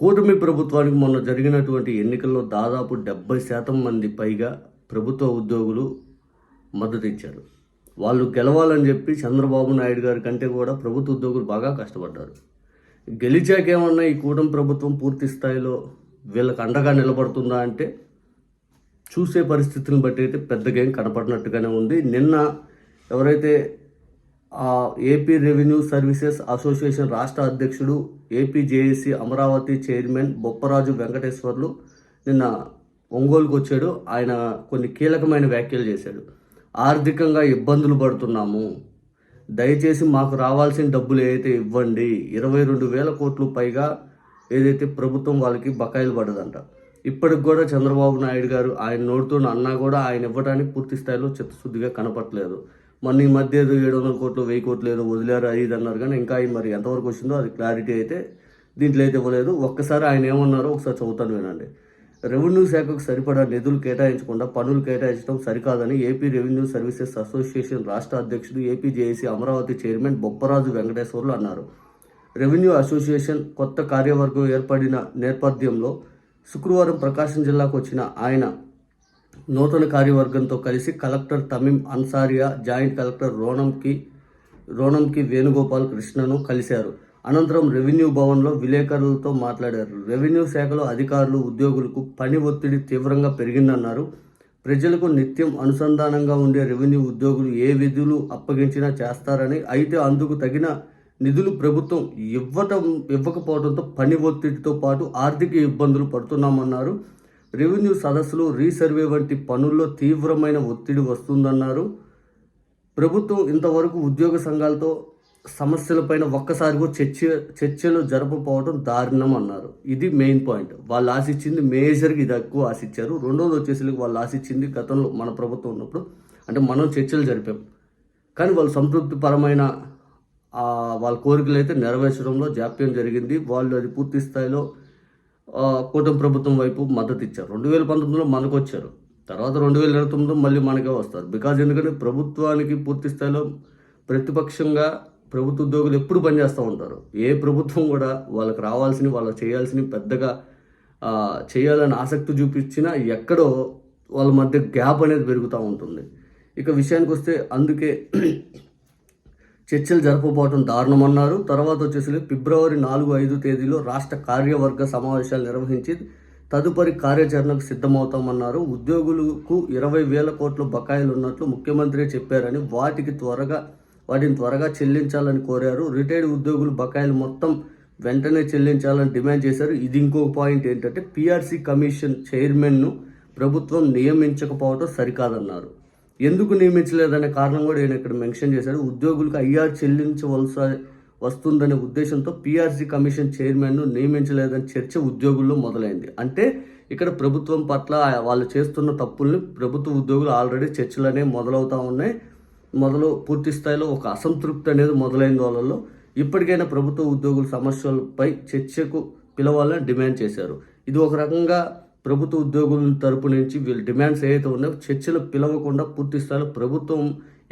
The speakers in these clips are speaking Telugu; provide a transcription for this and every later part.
కూటమి ప్రభుత్వానికి మొన్న జరిగినటువంటి ఎన్నికల్లో దాదాపు డెబ్బై శాతం మంది పైగా ప్రభుత్వ ఉద్యోగులు మద్దతు ఇచ్చారు. వాళ్ళు గెలవాలని చెప్పి చంద్రబాబు నాయుడు గారి కంటే కూడా ప్రభుత్వ ఉద్యోగులు బాగా కష్టపడ్డారు. గెలిచాకేమన్నా ఈ కూటమి ప్రభుత్వం పూర్తి స్థాయిలో వీళ్ళకి అండగా నిలబడుతుందా అంటే చూసే పరిస్థితిని బట్టి అయితే పెద్దగా ఏం కనపడినట్టుగానే ఉంది. నిన్న ఎవరైతే ఏపీ రెవెన్యూ సర్వీసెస్ అసోసియేషన్ రాష్ట్ర అధ్యక్షుడు AP JAC Amaravati chairman Bopparaju Venkateswarlu నిన్న ఒంగోలుకు వచ్చాడు. ఆయన కొన్ని కీలకమైన వ్యాఖ్యలు చేశాడు. ఆర్థికంగా ఇబ్బందులు పడుతున్నాము. దయచేసి మాకు రావాల్సిన డబ్బులు ఏదైతే ఇవ్వండి ఇరవై రెండు వేల కోట్లు పైగా ఏదైతే ప్రభుత్వం వాళ్ళకి బకాయిలు పడదంట. ఇప్పటికి కూడా చంద్రబాబు నాయుడు గారు ఆయన నోడుతున్న అన్నా కూడా ఆయన ఇవ్వడానికి పూర్తి స్థాయిలో చిత్తశుద్ధిగా కనపట్లేదు మొన్న ఈ మధ్య ఏదో ఏడు వందల కోట్లు వెయ్యి కోట్లు ఏదో వదిలేరు అది ఇది అన్నారు. కానీ ఇంకా మరి ఎంతవరకు వచ్చిందో అది క్లారిటీ అయితే దీంట్లో అయితే ఇవ్వలేదు. ఒక్కసారి ఆయన ఏమన్నారో ఒకసారి చదువుతాను వినండి. రెవెన్యూ శాఖకు సరిపడా నిధులు కేటాయించకుండా పనులు కేటాయించడం సరికాదని ఏపీ రెవెన్యూ సర్వీసెస్ అసోసియేషన్ రాష్ట్ర అధ్యక్షుడు AP JAC Amaravati chairman Bopparaju Venkateswarlu అన్నారు. రెవెన్యూ అసోసియేషన్ కొత్త కార్యవర్గం ఏర్పడిన నేపథ్యంలో శుక్రవారం ప్రకాశం జిల్లాకు వచ్చిన ఆయన నూతన కార్యవర్గంతో కలిసి collector Tameem Ansariya joint collector Ronanki Ronanki Venugopal కృష్ణను కలిశారు. అనంతరం రెవెన్యూ భవన్లో విలేకరులతో మాట్లాడారు. రెవెన్యూ శాఖలో అధికారులు ఉద్యోగులకు పని ఒత్తిడి తీవ్రంగా పెరిగిందన్నారు. ప్రజలకు నిత్యం అనుసంధానంగా ఉండే రెవెన్యూ ఉద్యోగులు ఏ విధులు అప్పగించినా చేస్తారని అయితే అందుకు తగిన నిధులు ప్రభుత్వం ఇవ్వటం ఇవ్వకపోవడంతో పని ఒత్తిడితో పాటు ఆర్థిక ఇబ్బందులు పడుతున్నామన్నారు. రెవెన్యూ సదస్సులు రీసర్వే వంటి పనుల్లో తీవ్రమైన ఒత్తిడి వస్తుందన్నారు. ప్రభుత్వం ఇంతవరకు ఉద్యోగ సంఘాలతో సమస్యలపైన ఒక్కసారి కూడా చర్చ చర్చలు జరపకపోవడం దారుణం అన్నారు ఇది మెయిన్ పాయింట్. వాళ్ళు ఆశించింది మేజర్గా ఇది ఎక్కువ ఆశించారు. రెండోది వచ్చేసి వాళ్ళు ఆశించింది గతంలో మన ప్రభుత్వం ఉన్నప్పుడు అంటే మనం చర్చలు జరిపాం. కానీ వాళ్ళు సంతృప్తిపరమైన వాళ్ళ కోరికలు అయితే నెరవేర్చడంలో జాప్యం జరిగింది. వాళ్ళు అది పూర్తి స్థాయిలో కూటమి ప్రభుత్వం వైపు మద్దతు ఇచ్చారు. రెండు వేల పంతొమ్మిదిలో మనకు వచ్చారు తర్వాత రెండు వేల ఇరవై తొమ్మిదిలో మళ్ళీ మనకే వస్తారు. బికాజ్ ఎందుకంటే ప్రభుత్వానికి పూర్తి స్థాయిలో ప్రతిపక్షంగా ప్రభుత్వ ఉద్యోగులు ఎప్పుడు పనిచేస్తూ ఉంటారు. ఏ ప్రభుత్వం కూడా వాళ్ళకి రావాల్సిన వాళ్ళకి చేయాల్సిన పెద్దగా చేయాలని ఆసక్తి చూపించినా ఎక్కడో వాళ్ళ మధ్య గ్యాప్ అనేది పెరుగుతూ ఉంటుంది. ఇక విషయానికి వస్తే అందుకే చర్చలు జరపబోవడం దారుణమన్నారు. తర్వాత వచ్చేసి ఫిబ్రవరి నాలుగు ఐదు తేదీలో రాష్ట్ర కార్యవర్గ సమావేశాలు నిర్వహించి తదుపరి కార్యాచరణకు సిద్ధమవుతామన్నారు. ఉద్యోగులకు ఇరవై వేల కోట్ల బకాయిలు ఉన్నట్లు ముఖ్యమంత్రి చెప్పారని వాటికి త్వరగా వాటిని త్వరగా చెల్లించాలని కోరారు. రిటైర్డ్ ఉద్యోగులు బకాయిలు మొత్తం వెంటనే చెల్లించాలని డిమాండ్ చేశారు. ఇది ఇంకో పాయింట్ ఏంటంటే పిఆర్సీ కమిషన్ చైర్మన్ను ప్రభుత్వం నియమించకపోవడం సరికాదన్నారు. ఎందుకు నియమించలేదనే కారణం కూడా ఈయన ఇక్కడ మెన్షన్ చేశారు ఉద్యోగులకు ఐఆర్ చెల్లించవలసి వస్తుందనే ఉద్దేశంతో పిఆర్సీ కమిషన్ చైర్మన్ను నియమించలేదని చర్చ ఉద్యోగుల్లో మొదలైంది. అంటే ఇక్కడ ప్రభుత్వం పట్ల వాళ్ళు చేస్తున్న తప్పుల్ని ప్రభుత్వ ఉద్యోగులు ఆల్రెడీ చర్చలనే మొదలవుతా మొదలవుతూ ఉన్నాయి. మొదలు పూర్తి స్థాయిలో ఒక అసంతృప్తి అనేది మొదలైంది వాళ్ళలో ఇప్పటికైనా ప్రభుత్వ ఉద్యోగుల సమస్యలపై చర్చకు పిలవాలని డిమాండ్ చేశారు. ఇది ఒక రకంగా ప్రభుత్వ ఉద్యోగుల తరపు నుంచి వీళ్ళ డిమాండ్స్ ఏవైతే ఉన్నాయో చర్చలు పిలవకుండా పూర్తి స్థాయిలో ప్రభుత్వం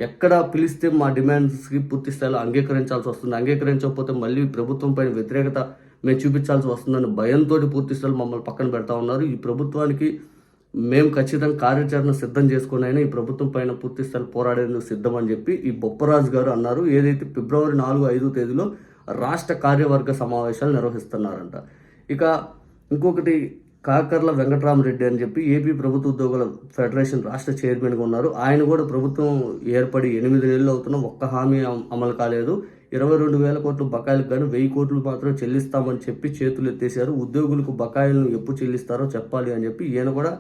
ఎక్కడ పిలిస్తే మా డిమాండ్స్కి పూర్తి స్థాయిలో అంగీకరించాల్సి వస్తుంది. అంగీకరించకపోతే మళ్ళీ ప్రభుత్వం పైన వ్యతిరేకత మేము చూపించాల్సి వస్తుందని భయంతో పూర్తి స్థాయిలో మమ్మల్ని పక్కన పెడతా ఉన్నారు. ఈ ప్రభుత్వానికి మేము ఖచ్చితంగా కార్యాచరణ సిద్ధం చేసుకుని అయినా ఈ ప్రభుత్వం పైన పూర్తి స్థాయిలో పోరాడేందుకు సిద్ధం అని చెప్పి ఈ బొప్పరాజు గారు అన్నారు. ఏదైతే ఫిబ్రవరి నాలుగు ఐదు తేదీలో రాష్ట్ర కార్యవర్గ సమావేశాలు నిర్వహిస్తున్నారంట. ఇక ఇంకొకటి కాకర్ల వెంకటరామరెడ్డి అని చెప్పి ఏపీ ప్రభుత్వ ఉద్యోగుల ఫెడరేషన్ రాష్ట్ర చైర్మన్గా ఉన్నారు. ఆయన కూడా ప్రభుత్వం ఏర్పడి ఎనిమిది నెలలు అవుతున్నా ఒక్క హామీ అమలు కాలేదు. ఇరవై రెండు వేల కోట్లు బకాయిలకు కానీ వెయ్యి కోట్లు మాత్రం చెల్లిస్తామని చెప్పి చేతులు ఎత్తేసారు ఉద్యోగులకు బకాయిలను ఎప్పుడు చెల్లిస్తారో చెప్పాలి అని చెప్పి ఈయన కూడా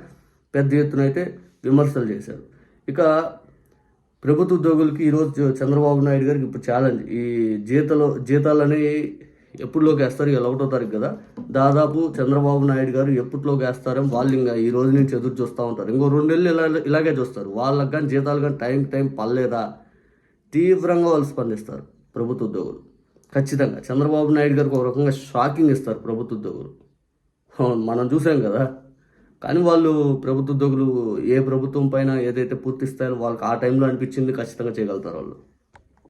పెద్ద ఎత్తున అయితే విమర్శలు చేశారు. ఇక ప్రభుత్వ ఉద్యోగులకి ఈరోజు చంద్రబాబు నాయుడు గారికి ఇప్పుడు ఛాలెంజ్ ఈ జీతాలు జీతాలని ఎప్పుడులోకి వేస్తారు ఇలా ఒకటో తారీఖు కదా? దాదాపు చంద్రబాబు నాయుడు గారు ఎప్పట్లోకి వేస్తారని వాళ్ళు ఇంకా ఈ రోజు నుంచి ఎదురు చూస్తూ ఉంటారు. ఇంకో రెండు నెలలు ఇలా ఇలాగే చూస్తారు. వాళ్ళకి కానీ జీతాలు కానీ టైం టైం పర్లేదా తీవ్రంగా వాళ్ళు స్పందిస్తారు ప్రభుత్వ ఉద్యోగులు. ఖచ్చితంగా చంద్రబాబు నాయుడు గారికి ఒక రకంగా షాకింగ్ ఇస్తారు ప్రభుత్వ ఉద్యోగులు. మనం చూసాం కదా? కానీ వాళ్ళు ప్రభుత్వ ఉద్యోగులు ఏ ప్రభుత్వం పైన ఏదైతే పూర్తిస్తాయో వాళ్ళకి ఆ టైంలో అనిపించింది ఖచ్చితంగా చేయగలుగుతారు వాళ్ళు.